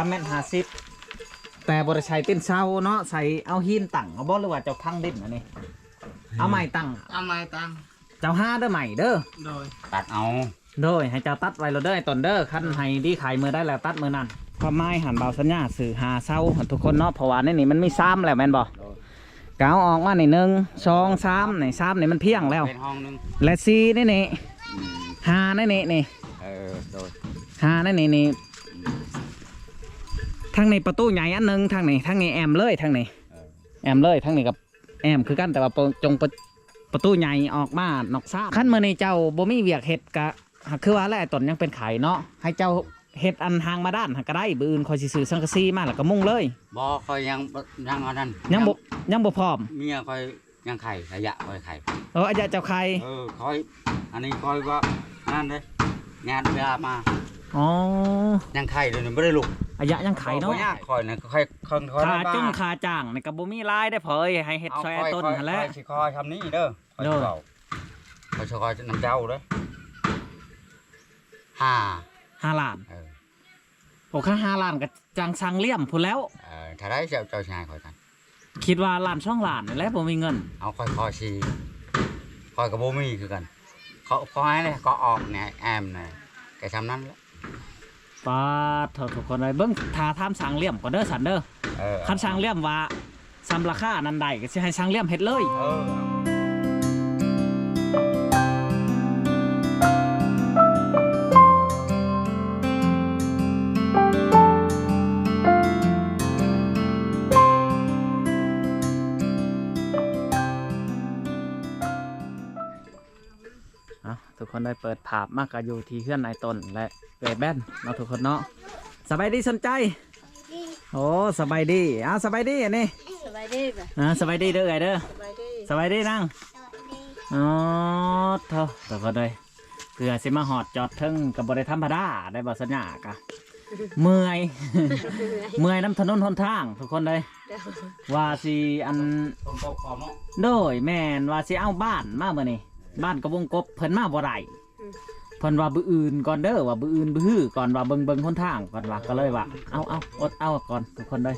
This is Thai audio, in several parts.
ามเมตรห้าสิบแต่บริชัยเต้นเช้าเนาะใส่เอาหินตั้งเอาบ่หรือว่าเจ้าพังดินอันนี้เอาใหม่ตั้งเอาไม้ตังเจ้าห้าเด้อใหม่เด้อโดยตัดเอาโดยให้เจ้าตัดไว้เราเด้อไอ้ตนเด้อคันให้ดีขายมือได้แล้วตัดมือนั่นความหมายหันเบาสัญญาสื่อหาเศร้าทุกคนเนาะเพราะว่าในนี่มันมีซ้ำแล้วแม่นบ่กาวออกมาในหนึ่งสองสามในซ้ำในมันเพียงแล้ว เป็นห้องหนึงและสี่นี่นี่อืมหาในนี่นี่เออโดย หาในนี่นี่ ทางในประตูใหญ่อันหนึงทางนี้ทางนี้แอมเลยทางนี้เออแอมเลยทางนี้กับแอมคือกันแต่ว่าประจงประประตูใหญ่ออกมานอกซ้ำขั้นเมื่อนี้เจ้าบ่มีเวียกเห็ดกะหากคือว่าแล้วไอ้ตนยังเป็นไข่เนาะให้เจ้าเห็ดอันทางมาด้านหากก็ได้บืออื่นคอยสิซื้อสังกะสีมาแล้วก็มุ่งเลยบ่คอยยังบ่ยังอันนั้นยังบ่ยังบ่พร้อมเมียคอยยังไข่ระยะคอยไข่เอออาจารย์เจ้าไข่เออคอย อันนี้คอยว่านั่นเลยงานเวลามา อ๋อยังไข่เดี๋ยวนี้ไม่ได้ลุกอายะยังไข่เนาะบ่ยากคอยนะคอยคอยคอยขาในบ้นจุ้งขาจ้างนี่ก็บ่มีรายได้พอเอ้ยให้เฮ็ดเอาซอยคไอ้อยต้นคอยหั่นแหละคอยสิคอยทำนี่เด้อคอยเด้อสิเว้าคอยสิคอยน้ำเจ้าเด้อห้าห้าล้านเออโอ้ค่าห้าล้านก็จังสังเลี่ยมพุ่นแล้วเออถ้าได้เจ้าเจ้าชายคอยกันคิดว่าล้านช่องล้านนี่แหละบ่มีเงิน เอาคอยคอยชีคอยกับโบมีคือกันเขาเขาให้เลยเขาออกเนี่ยแอมเนี่ยแกทำนั้นแหละ ปาดเถอะทุกคนเลยเบิ่งทาทามสังเลี่ยมก่อนเด้อสันเด้อเออคันสังเลี่ยมว่าซ้ำราคานั้นใดก็สิให้สังเลี่ยมเฮ็ดเลย เออ คนได้เปิดภาพมากกอยู่ที่เพื่อนนายตนและเกิดแบนเนาะทุกคนเนาะสบายดีสนใจโอ้สบายดีอ้าวสบายดีอันนี้สบายดีป่ะอ่าสบายดีเด้อไงเด้อสบายดีสบายดีนั่งอ๋อเถอะทุกคนเลยเพื่อสิมาหอดจอดเทึงกับบริธรรมดาได้บอสัญญากะเมื่อยเมื่อยน้ำถนนหนทาง ทุกคนเลยเดี๋ยวว่าสิอันคนโตขอเนาะโดยแม่นว่าสิเอาบ้านมาเมื่อนี่ บ้านกระวงกบเพิ่นมาบ่ได้เพิ่นว่าบื้ออื่นก่อนเด้อว่าบื้ออื่นบื้อฮื้อก่อนว่าเบิ่งเบิ่งหนทางก่อนว่าก็เลยว่าเอาเอาอดเอาก่อนทุกคนเลย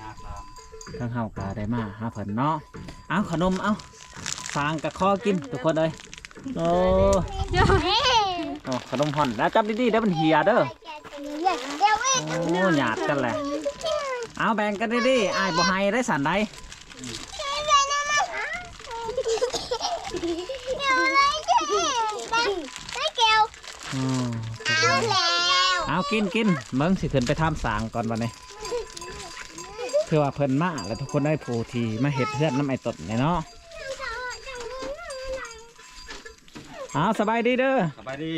ทางเฮาก็ได้มาหาเพิ่นเนาะเอาขนมเอาสร้างกับข้อกินทุกคนเลยโอ้โอ้ขนมห่อนแล้วจับดีๆเด้อมันเหียเด้อโอ้หยาดกันแหละเอาแบ่งกันดีๆอ้ายบ่ให้ได้สันใด อืมเอากินกินเบิ่งสิขึ้นไปทำสางก่อนวันนี้เพื่อว่าเพิ่นมาแล้วทุกคนได้ผู้ที่มาเฮ็ดเพื่อนน้ำไอตดเนี่ยเนาะเอาสบายดีเด้อ สบายดี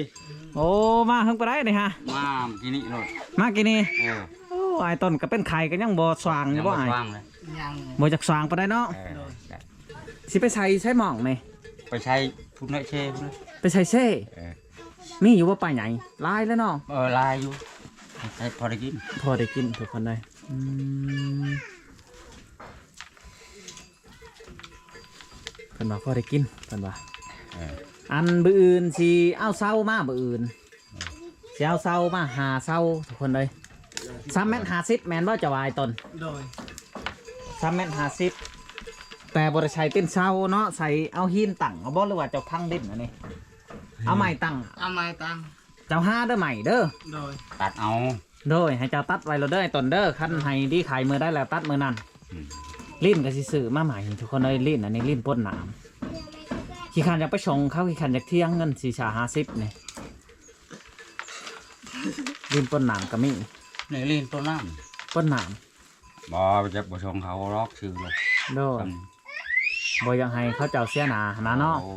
โอ้มาเพิ่งไปได้นี่ฮะ มากินนี่เลยมากี่นี่เออโอ้ไอต้นก็เป็นไข่ก็ยังบ่สว่างอยัยู่งบ่บ่ไอายว่างเลยยังบ่จากสว่างไปได้เนาะเออสิไปใส่ใช้หม่องนี่ไปใช้ทุนได้เช่พุ่นนะไปใส่เซ่เออ มีอยู่ว่าไปไหนลายแล้วเนาะเออลายอยู่ใช้พอได้กินพอได้กินทุกคนเลยอืมเพิ่นว่าพอได้กินเพิ่นว่าเอออันบืออื่นสิเอาเศร้ามาบืออื่นสิเอาเศร้ามาหาเศร้าทุกคนเลยสามเมตรหาสิบแมนว่าจะวายตนโดยสามเมตรหาสิบแต่บริชัยเต้นเศร้าเนาะใส่เอาหินตั้งเอาบ่หรือว่าเจ้าพังดินอันนี้ เอาใหม่ตั้งเอาไม้ตังเจ้าห้าเด้อใหม่เด้อโดยตัดเอาโดยให้เจ้าตัดไว้เราเด้อไอ้ตนเด้อคันให้ดีขายมือได้แล้วตัดมือนั่นอืมลิ้นก็สิซื้อมาใหม่ทุกคนเลยลิ้นอันนี้ลิ้นป้นหนามขี้ขันอยากไปชงเขาขี้ขันอยากเที่ยงเงินสี่ชาห้าสิบนี่ลิ้นป้นหนามก็มีนี่ลีนตัวน้ป้นหนามำบ่จะบ่ชงเขาล็อกชื่อเลยโดยบอยากให้เขาเจ้าเสียหนาหนาเนาะโอ้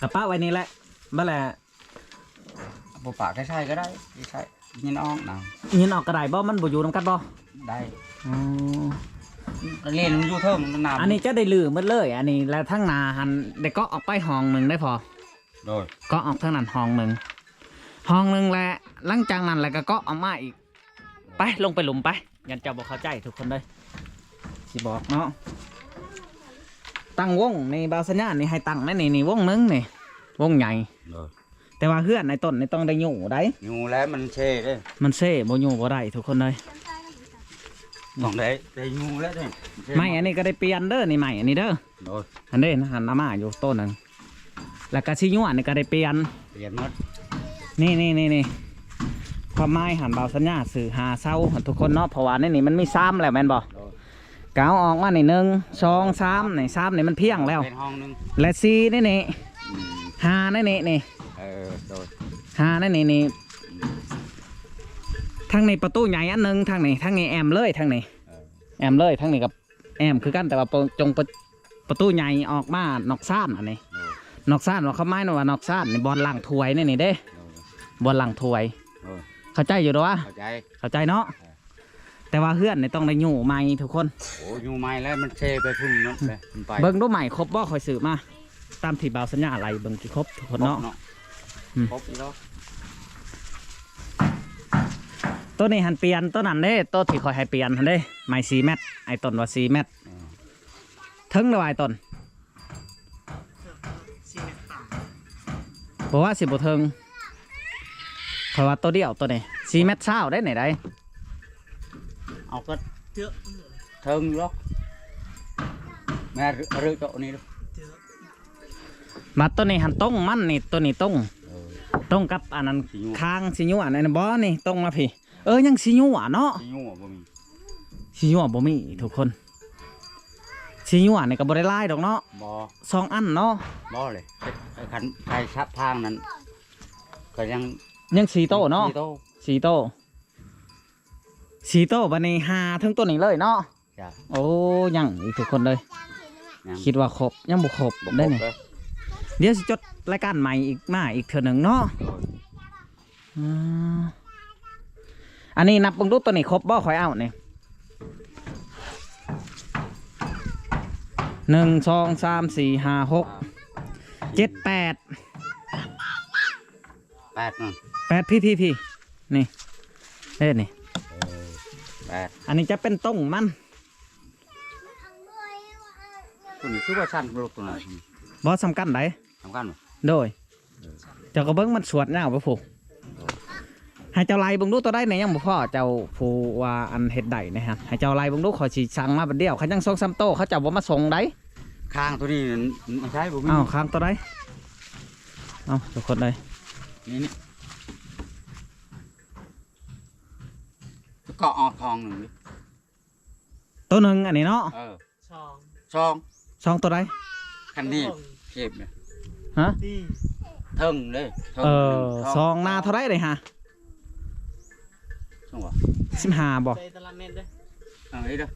กระปะไว้นี่แหละเมื่อแหละบ่ปากใช้ก็ได้ใช้ยินออกนะยินออกกระไดบ่มันบ่อยู่นำกันบ่ได้อ๋อเล่นมันอยู่เทิงมันน้ำอันนี้จะได้ลือหมดเลย อันนี้แล้วทั้งหนาหันได้ก็ออกไปห้องหนึ่งได้พอโดยก็ออกทางนั้นห้องหนึ่งห้องหนึ่งแหละหลังจากนั้นแล้วก็ก็ออกมาอีก ไปลงไปหลุมไปยันเจ้าบอกเข้าใจทุกคนเลยสิบอกเนาะ ตั้งวงในบาวสัญญาณนี่ให้ตั้งนั่นนี่นี่วงหนึงนี่วงใหญ่โดยแต่ว่าเฮือนในต้นนี่ต้องได้อยู่ได้ อยู่แล้วมันเช่เด้มันเซ่บ่อยู่บ่ได้ทุกคนเลยต้องได้ได้อยู่แล้วเด้ไม่อันนี้ก็ได้เปลี่ยนเด้อนี่ใหม่อันนี้เด้อโดยอันนี้นะหันหน้ามาอยู่ต้นหนึงแล้วก็ชิญวนนี่ก็ได้เปลี่ยน เปลี่ยนหมดนี่นี่นี่นี่ความหมายหันเบาสัญญาสื่อหาเศร้าหันทุกคนเนาะเพราะว่าในนี่มันมีซ้ำแล้วแม่นบ่โดย กาวออกมาในหนึ่งสองสามในซ้ำนี่มันเพียงแล้ว เป็นห้องหนึงและสี่นี่นี่อืมห้านี่นี่นี่เออโดยห้านี่นี่นี่ทางในประตูใหญ่อันหนึงทางนี้ทางนี้แอมเลยทางนี้เออแอมเลยทางนี้กับแอมคือกันแต่ว่าประจงประประตูใหญ่ออกมานอกซ่านอันนี้โดยนอกซ่านว่าเขาไม้นะว่านอกซ่านนี่บอลหลังถวยนี่นี่เด้โดยบอลหลังถวย โดยเข้าใจอยู่หรอวะเข้าใจเข้าใจเนาะ แต่ว่าเพื่อนนี่ต้องได้อยู่ใหม่ทุกคน โอ้อยู่ไม่แล้วมันเช่ไปพุ่นเนาะไปมันไปเบิ้งดูใหม่ครบบ่คอยสืบมา ตามที่บ่าวสัญญาอะไรเบิ้งที่ครบทุกคนเนาะ อืม ครบอีกแล้วตัวนี้หันเปลี่ยนตัวนั้นเด้ตัวที่คอยให้เปลี่ยนหันเด้ไม้สีแมตไอ้ต้นว่าสีแมตเออถึงแล้วไอ้ต้นบอกว่าสิบถึงเพราะว่าตัวเดียวตัวนี้สีแมตเช้าได้ไหนได้ เอาก็เทิงอยู่หรอกแม่รื้อรื้อโต๊ะนี้ดูมาตัวนี้หันต้งมันนี่ตัวนี้ต้งเออต้งกับอันนั้นสีญัวค้างสีญัวอันนั้นบ่นี่ต้งมาพี่เออยังสีญัวเนาะสีญัวบ่มีสีญัวบ่มีทุกคนสีญัวนี่ก็บ่ได้หลายดอกเนาะบ่สองอันเนาะบ่เลยไอ้คันไอ้ชับทางนั้นก็ยังยังสีโตเนาะสีโต สีโตสีโตบัดนี้หาถึงตัวนี้เลยเนาะจ้ะโอ้ยังอีกทุกคนเลย ยังคิดว่าครบยังบ่ครบบ่ได้ครบนี่เลยเดี๋ยวสิจดรายการใหม่อีกมาอีกเทื่อหนึงเนาะอ่าอันนี้นับเบิ่งดูตัวนี้ครบบ่ข่อยเอานี่หนึ่งสองสามสี่ห้าหกเจ็ดแปด แปดนั่นแปดพี่พี่พี่นี่เด้นี่เออแปด อันนี้จะเป็นต้งมันตัวนี้คือว่าชั้นลูกตัวนั้นบอสสำคัญไดสำคัญบ่โดยเจ้าก็เบิ้งมันสวดเงาไปผูกให้เจ้าไล่เบิ่งดูตัวได้ในยังบ่พ่อเจ้าผู้ว่าอันเฮ็ดได้นะฮะให้เจ้าไล่เบิ่งดูขอยสิสั่งมาบัดเดียวเขายังส่งซ้ำโตเขาเจ้าบ่มาส่งได้ข้างตัวนี้นั่นไม่ใช่บ่มีอ้าวค้างตัวได้เอ้าทุกคนเลยนี่นี่ เกาะออกทองหนึ่งดิตัวหนึงอันนี้เนาะเออสองซองสองตัวได้คันนี้เก็บเนี่ยฮะดีเทิงเลยทิงเออหนึ่สองหน้าเท่าไรเลยฮะช่องวะสิบห้าบ่ใจตะละเม็ดเลยเอาไอ้เด้อ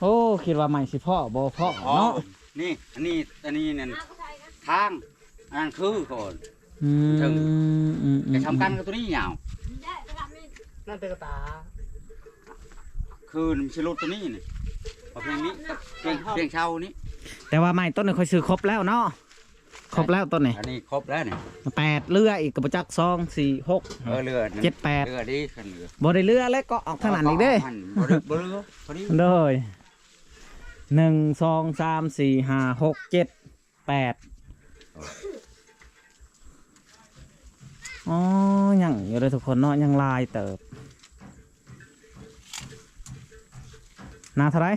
โอ้คิดว่าใหม่สิพ่อบ่พ่ออ๋อเนาะนี่อันนี้อันนี้นั่นทางอันนั้นคือก่อนอืมถึงอืมอืมจะทำกันกับตัวนี้ยาว นั่นเตะกระตาคือมันชิลุดตัวนี้นี่เอาเพียงนี้กับเพียงเพียงเช่านี้แต่ว่าใหม่ต้นนี้ค่อยซื้อครบแล้วเนาะครบแล้วต้นนี้อันนี้ครบแล้วเนี่ยแปดเรืออีกกับจักสองสี่หกเออเรือเจ็ดแปดเรือดีขันเรือบ่ได้เรือแล้วก็ออกทางนั้นอีกเด้หันบ่ได้บ่เรือพอดีเด้ยหนึ่งสองสามสี่ห้าหกเจ็ดแปด อ๋อยังอยู่เลยทุกคนเนาะยังลายเติบหนาเท่าไหร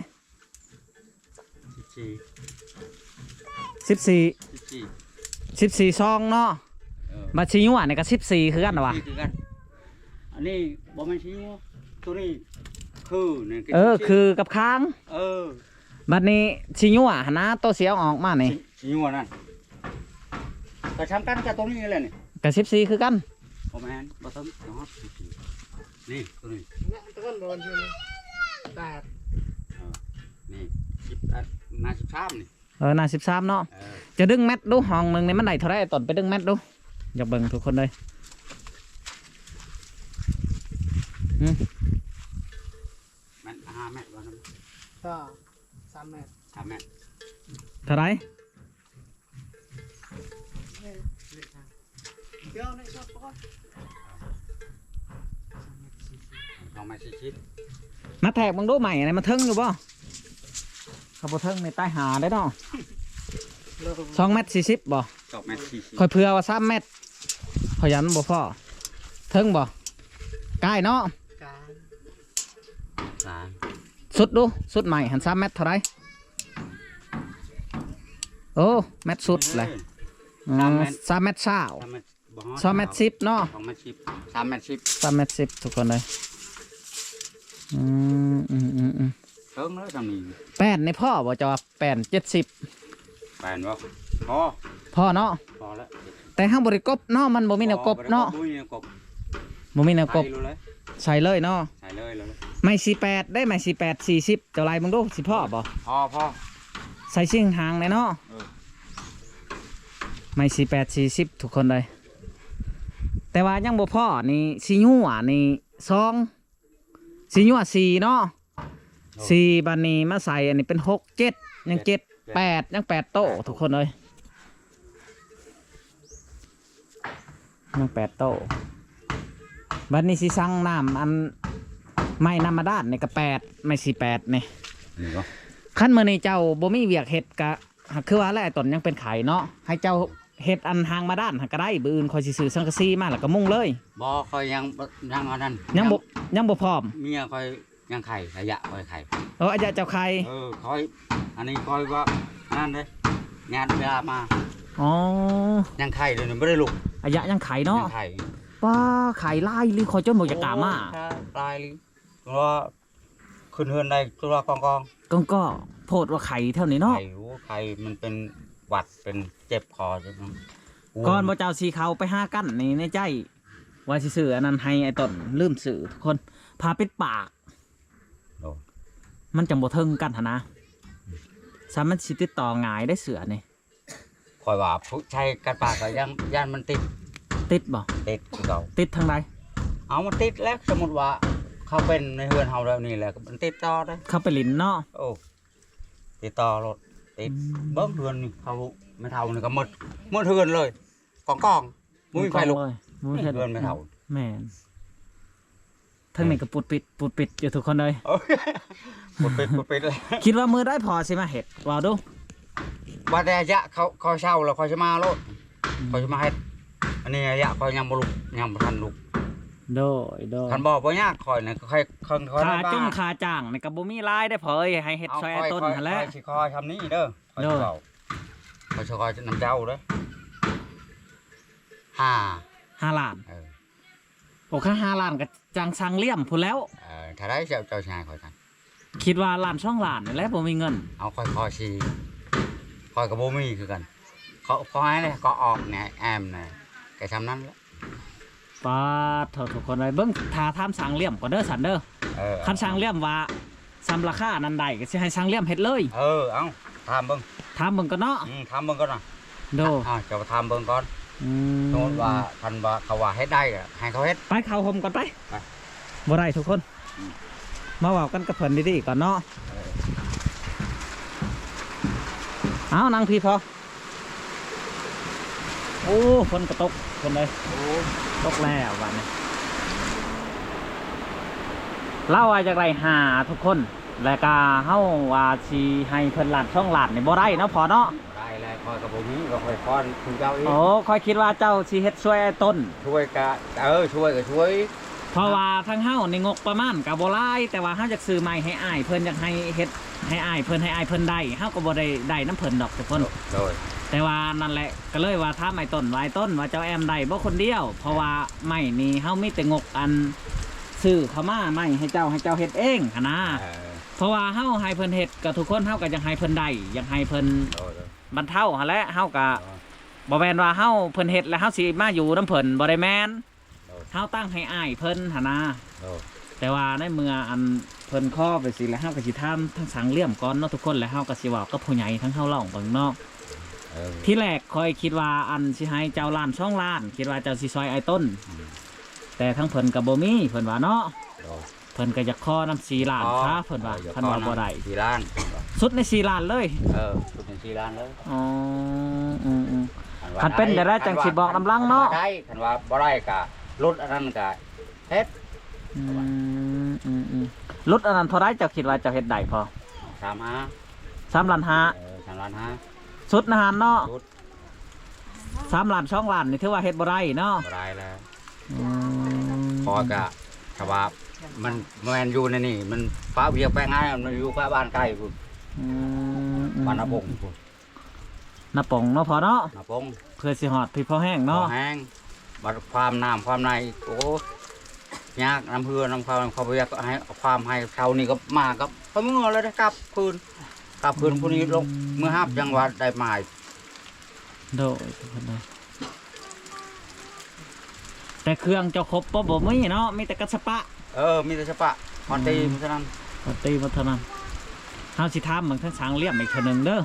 สี่สิบสี่สี่สิบสี่ซองเนาะเออบัตรชิญวนี่ก็สิบสี่คือกันเหรอวะนี่คือกันอันนี้บ่แม่นชิวตัวนี้คือนี่เออคือกับค้างเออบัดนี้ชิญวหนนะตัวเสียวออกมานี่ชิวนั่นก็ทำกันกับตัวนี้แหละนี่ กับสิบสี่คือกันบ่แม่นบ่ต้องเนาะนี่ตัวนี้เนี่ยตะก้อนโดนเชื่อนี่แปดนี่สิบอันมาสิบสามนี่เออน่าสิบสามเนาะเออจะดึงแมทดูห้องหนึ่งในมันได้เท่าไรตอนไปดึงแมทดูอยากเบิ่งทุกคนเลยแม่นห้าแม่นว่านั้นก็สามเมตรสามแม่นเท่าไร สองแม่นสี่ชิ้นมาแทกมึงดูใหม่อะไรมันเทิงอยู่บ่เขาบ่เทิงในใต้หาได้เนาะเลิกสองเมตรสี่สิบบ่สสองเมตรสี่สิบคอยเผื่อว่า3เมตรขอยันบ่พ่อเทิงบ่ใกล้เนาะการสามสุดดูสุดใหม่หัน3เมตรเท่าไหร่โอ้เมตรสุดเลยอืมสามเมตรเช้าสามเมตรบ่ฮอดสองเมตรสิบเนาะสองเมตรสิบสามเมตรสิบสามเมตรสิบทุกคนเลย อืมอืมอืมอืมเพิ่มเลยจำนี้แป้นในพ่อบ่จะว่าแป้นเจ็ดสิบแปดบ่พอพ่อเนาะพอแล้วแต่ห้างบริกบเนาะมันบ่มีแนวกบเนาะบ่มีแนวกบบ่มีแนวกบใส่รู้เลยใส่เลยเนาะใส่เลยเลยไม่สี่แปดได้ไม่สี่แปดสี่สิบเจ้าไรมึงดูสิพ่อบ่พอพอใส่ชิ่งหางเลยเนาะเออไม่สี่แปดสี่สิบทุกคนเลยแต่ว่ายังบ่พ่อนี่สีญัวนี่สอง สีญัวสี่เนาะสี่บันนี้มาใส่อันนี้เป็นหกเจ็ดยังเจ็ดแปดยังแปดโตะทุกคนเลยยังแปดโตะบันนี้สิสั่งน้ำอันไม่น้ำมาด้านนี่ก็แปดไม่สี่แปดนี่นี่ก็ขั้นมือนี้เจ้าบ่มีเวียกเฮ็ดกะหากคือว่าแล้วไอ้ตนยังเป็นไข่เนาะให้เจ้าเฮ็ดอันหางมาด้านหากก็ได้บืออื่นคอยสิซื้อสังกะสีมาแล้วก็มุ่งเลยบ่คอยยังยังอันนั้นยังบ่ ยังบ่พร้อมเมียคอยยังไข่ระยะคอยไข่เอออาจารย์เจ้าไข่เออคอย อันนี้คอยว่านั่นเลยงานเวลามาอ๋อยังไข่เลยไม่ได้ลุกอายะยังไข่เนาะยังไข่ป้าไข่ลายหรือคอยจนบ่จะกล้ามาโอ้ตายเลยตัวขึ้นเฮือนได้ตัวกองกองก็ก็โพดว่าไข่เท่านี้ไข่เนาะรู้ไข่มันเป็นหวัดเป็นเจ็บคอใช่ไหมก่อนบ่เจ้าสีเขาไปหากันนี่ในใจ ว่าสิซื้ออันนั้นให้ไอ้ต้นลืมซื้อทุกคนพาปิดปาก โอ้ มันจังบ่เทิงกันหนนะสามารถสิติดต่อง่ายได้เสือนี่คอยว่าผู้ชายกันปากก็ยังย่านมันติดติดบ่ติดคือเก่าติดทางใดเอามันติดแล้วสมมติว่า เขาเป็นในเฮือนเฮาแล้วนี่แหละมันติดต่อได้ เข้าไปลินเนาะ โอ้ติดต่อรถติดเบิ้งเฮือนนี่เขาไม่เท่านี่ก็หมดหมดเฮือนเลยกองกองมุ้ยไฟลุกเลย มุ้ยไฟลุเฮือนไม่เท่าแม่นทั้งนี้ก็ปุดปิดปุดปิดอยู่ทุกคนเลยโอ้ยหมดปิดหมดปิดเลยคิดว่ามือได้พอสิมาเห็ดว่าดูว่าแต่ระยะเขาเขาเช่าแล้วเขาจะมาโลดเขาจะมาให้อันนี้ระยะเขายังบ่ลุกยังบ่ทันลุกโดยโดยคันบอกบ่ยากคอยนี่ก็ค่อยค่อยค่อยขาได้บ้จุ้งขาจ้างในกับบ่มีรายได้พอเอ้ยให้เห็ดเอาซอยค่อยต้นค่อยหั่นแหละค่อยสิคอยทำนี่เด้อคอยเด้สิอเว้าคอยสิคอยน้ำเจ้าเด้อห้า ห้าล้านเออโอ้ค่าห้าล้านก็จังสังเลี่ยมพูนแล้ว เออถ้าได้เจ้าเจ้าชายคอยกันคิดว่าล้านช่องล้านนี่แหละบ่มีเงิน เอาค่อยคอยชีคอยกับโบมีคือกันเขาเขาให้เลยเขาออกเนี่ยแอมเนี่ยแกทำนั้นแหละปาดเถอะทุกคนเลยเบิ่งทาทามสังเลี่ยมก่อนเด้อสันเด้อเออคันสังเลี่ยมว่าซ้ำราคานั้นใดก็สิให้สังเลี่ยมเฮ็ดเลยเออเอาทำเบิ้งถามเบิ่งก่อนเนาะอืมทำเบิ้งก่อนนะโด อ่าจะมาทำเบิ้งก่อน อืสมมติว่าคันว่าเขาว่าเฮ็ดได้ก็ให้เขาเฮ็ด ไปเข้าห่มก่อนไปไปบ่ได้ทุกคน อืม มาเว้ากันกับเพิ่นดีๆก่อนเนาะเออเอานั่งพี่พอโอ้ฝนกระตกคนเลยโอ้ตกแล้ววันนี้เล่าว่าจากไรหาทุกคน แล้วก็เฮาว่าสิให้เพิ่นหลานช่องหลานนี่บ่ได้เนาะพอเนาะ ได้แล้วคอยกับโบมีก็คอยคอนคุณเจ้าอีกโอ้ค่อยคิดว่าเจ้าสิเฮ็ดช่วยไอ้ต้น ช่วยกะเออช่วยก็ช่วยเพราะว่าทั้งเฮาในงบประมาณก็บ่หลายแต่ว่าเฮาอยากซื้อใหม่ให้อ้าย เพิ่นอยากให้เฮ็ดให้อ้ายเพิ่นให้อ้ายเพิ่นได้เฮาก็บ่ได้ได้น้ำเพิ่นดอกทุกคนโดยแต่ว่านั่นแหละก็เลยว่าถ้าไม่ต้นไว้ต้นว่าเจ้าแอมได้บ่คนเดียว เพราะว่าไม่นี่เฮามีแต่งกอันซื้อเข้ามาไม่ให้เจ้าให้เจ้าเฮ็ดเองหั้นนะเออเพราะว่าเฮาให้เพิ่นเฮ็ดก็ทุกคนเฮาก็ยังให้เพิ่นได้ยังให้เพิ่นโดยโดย บรรเทาหั่นแหละเฮาก็บ่แม่นว่าเฮาเพิ่นเฮ็ดแล้วเฮาสิมาอยู่นํเพิ่นบ่ได้แม่นโดยเฮาตั้งให้อ้ายเพิ่นหั่นนะโดยแต่ว่าในเมื่ออันเพิ่นข้อไปสิแล้วเฮาก็สิทำทั้งสังเลี่ยมก่อนเนาะทุกคนแล้วเฮาก็สิเว้ากับผู้ใหญ่ทั้งเฮาเล่าเบิ่งเนาะเออที่แรกคอยคิดว่าอันสิให้เจ้าล้านช่องล้าน คิดว่าเจ้าสิซอยไอ้ต้นอืมแต่ทั้งเพิ่นกับบ่มีเพิ่นว่าเนาะโดยเพิ่นก็อยากขอน้ำสีล้านซะเพิ่นว่าออเพิ่นว่าบ่ได้สี่ล้านสุดในสีล้านเลยเออ สุดในสี่ล้านเลยอ๋ออืมอืม คันเป็นเดี๋ยวได้จังสิบอกนำลังเนาะ ได้คันว่าบ่ได้กะลดอันนั้นกะเฮ็ดอืมอืมอืมลดอันนั้นเท่าไรเจ้าคิดว่าเจ้าเฮ็ดได้พอสามห้าสามล้านห้าเออสามล้านห้าสุดนะฮะเนาะสุดสามล้านช่องล้านนี่ถือว่าเฮ็ดบ่ได้เนาะบ่ได้แล้วอืมพอกะกะว่ามันแมนอยู่ในนี่ มันฟ้าเวียกไปง่ายมันอยู่ฟ้าบ้านใกล้พุ่นอืม บ้านนาปงพุ่นนาปองเนาะพอเนาะนาปงเพื่อสิฮอดพี่พอแห้งเนาะ บ่แห้งบัดความน้ำความในโอ้ยากน้ำเพื่อน้ำความเขาเวียกให้ความให้เท่านี้ก็มากับพอมึงเอาแล้วได้กลับคืนกลับคืนพวกนี้ลงเมื่อห้าจังหวัดได้หมายโดยทุกคนเลยแต่เครื่องเจ้าครบบ่บ่มีเนาะมีแต่กระสปะเออมีแต่เฉปะคอนตีเพราะฉะนั้นปตีมาเท่านั้น เฮาสิทำบางทั้งสังเลี่ยมอีกเท่านึงเด้อ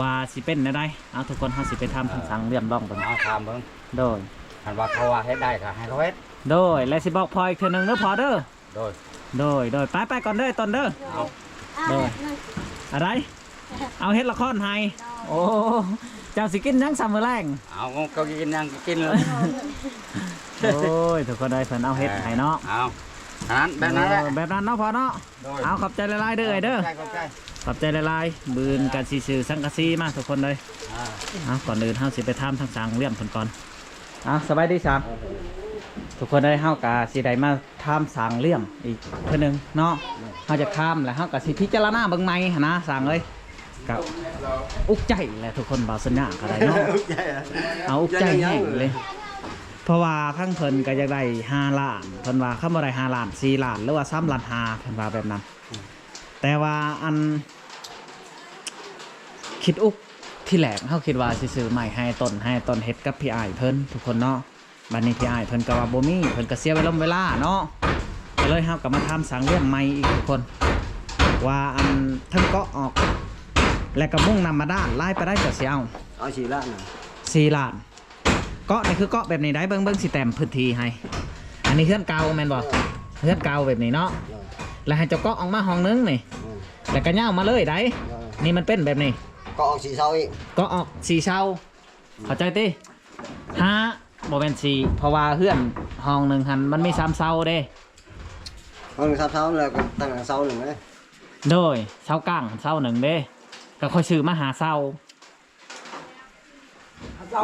ว่าสิเป็นได้เอาทุกคนเฮาสิไปทำทั้งสังเลี่ยมบ้องเบิ่งเอาทำเบิ่งโดย คันว่าเขาว่าเฮ็ดได้ก็ให้เขาเฮ็ดโดยและสิบอกพออีกเท่านึงเด้อพอเด้อโดย โดยโดยไปไปก่อนเด้อตอนเด้อ เอา โดย อะไร เอาเฮ็ดละครให้โอ้เจ้าสิกินหยังซ้ำมื้อแรงเอาก็กินยังกินเลย โอ้ยทุกคนได้เพิ่นเอาเฮ็ดให้เนาะ เอา อันนั้นแบบนั้นแหละเออแบบนั้นเนาะพอเนาะโดยเอาขอบใจหลายๆเด้อเอ้ยเด้อขบใจขอบใจขอบใจหลายๆบืนกันสิซื้อสังกะสีมาทุกคนเลยอ่าเอาก่อนอื่นเฮาสิไปทำทางสังเลี่ยมเพิ่นก่อนเอาสบายดีสามทุกคนได้เฮากะสิได้มาทำสังเลี่ยมอีกเทื่อหนึงเนาะเฮาจะทำแล้วเฮากะสิพิจารณาเบิ่งใหม่หั้นนะสังเอ้ยกับอุกใจแหละทุกคนบ่าวสัญญาก็ได้เนาะ เอาอุกใจแห้งเลย เพราะว่าทั้งเพิ่นก็อยากได้ห้าล้านเพิ่นว่าคำบ่ได้ห้าล้านสี่ล้านหรือว่าสามล้านห้าเพิ่นว่าแบบนั้น แต่ว่าอัน คิดอุกที่แหลกเฮาคิดว่าสิซื้อใหม่ให้ต้นให้ต้นเฮ็ดกับพี่อ้ายเพิ่นทุกคนเนาะบัดนี้พี่อ้ายเพิ่นก็ว่าบ่มีเพิ่นก็เสียเวลาเวลาเนาะก็เลยเฮาก็มาทำสังเรื่องใหม่อีกทุกคน ว่าอันทั้งเกาะออก และก็มุ่งนำมาด้านไล่ไปได้ก็สิเอาเอาสีละน่ะสี่ล้าน เกาะนี่คือเกาะแบบนี้ได้เบิ้งเบิ้งสิแต้มพื้นที่ให้ อันนี้เฮือนเก่าแม่นบ่เฮือนเก่าแบบนี้เนาะ แล้วให้เจ้าเกาะออกมาห้องนึงนี่อืมแล้วก็ย่างมาเลยได้ นี่มันเป็นแบบนี้ก็ออกสีเศร้าอีก เกาะออกสี่เช้าเข้าใจติห้าบ่แม่นสี่เพราะว่าเฮือนห้องหนึงหันมันมีสามเช้าเด้เอาหนึ่งเศร้าเศร้าแล้วก็ตั้งหลังเศร้าหนึ่งเลยโดยเช้ากลางเช้าหนึ่งเด้ก็ค่อยซื้อมาหาเช้า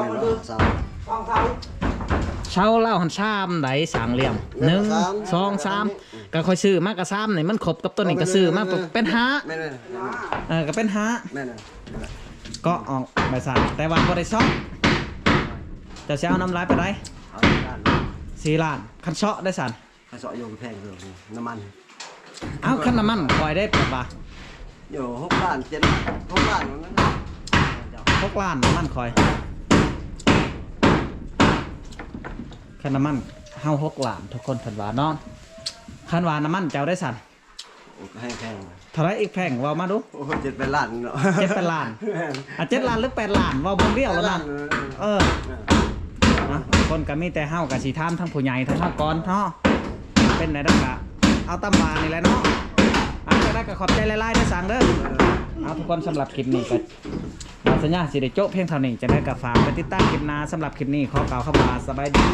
แม่น บ่เศร้าเช้าเล่าหันชามไดสางเหลี่ยมหนึ่งสองสามก็ค่อยซื้อมากระซ้ำนี่มันครบกับตัวนี้ก็ซื้อมาเป็นห้าแม่นเลยเออก็เป็นห้าแม่นเลยก็ออกใบสั่นแต่ว่าบ่ได้ซ่อมจะสิเอาน้ำลายไปได้เอาด้านสี่ล้านคันเชาะได้สั่นข้าสอโยงแพงเลยน้ำมันเอาคันน้ำมันคอยได้ปะปะอยู่หกล้านเจ็ดล้านหกล้านนั่นนะหกล้านน้ำมันคอย คันน้ำมันเฮาหกล้านทุกคนเพิ่นว่าเนาะคันว่าน้ำมันเจ้าได้สั่นโอ้ให้แพงเท่าไรอีกแพงเว่ามาดูโอ้เจ็ดแปดล้านเนาะเจ็ดแปดล้านอะเจ็ดล้านหรือแปดล้านเว่าเบิ่งเดียวแล้วนะเออนะคนก็มีแต่เฮากับสีท่ามทั้งผู้ใหญ่ทั้งเฮาก่อนเนาะเป็นไหนดังกะเอาตำบานี่แหละเนาะเอาจะได้ก็ขอบใจหลายๆได้อสั่งเด้อเอาทุกคนสำหรับคลิปนี้ก็มาสัญญาสิได้โจ๊ะเพียงเท่านี้จะได้กับฝากไปติดตามคลิปหน้าสำหรับคลิปนี้ขอกล่าวคำว่าสบายดี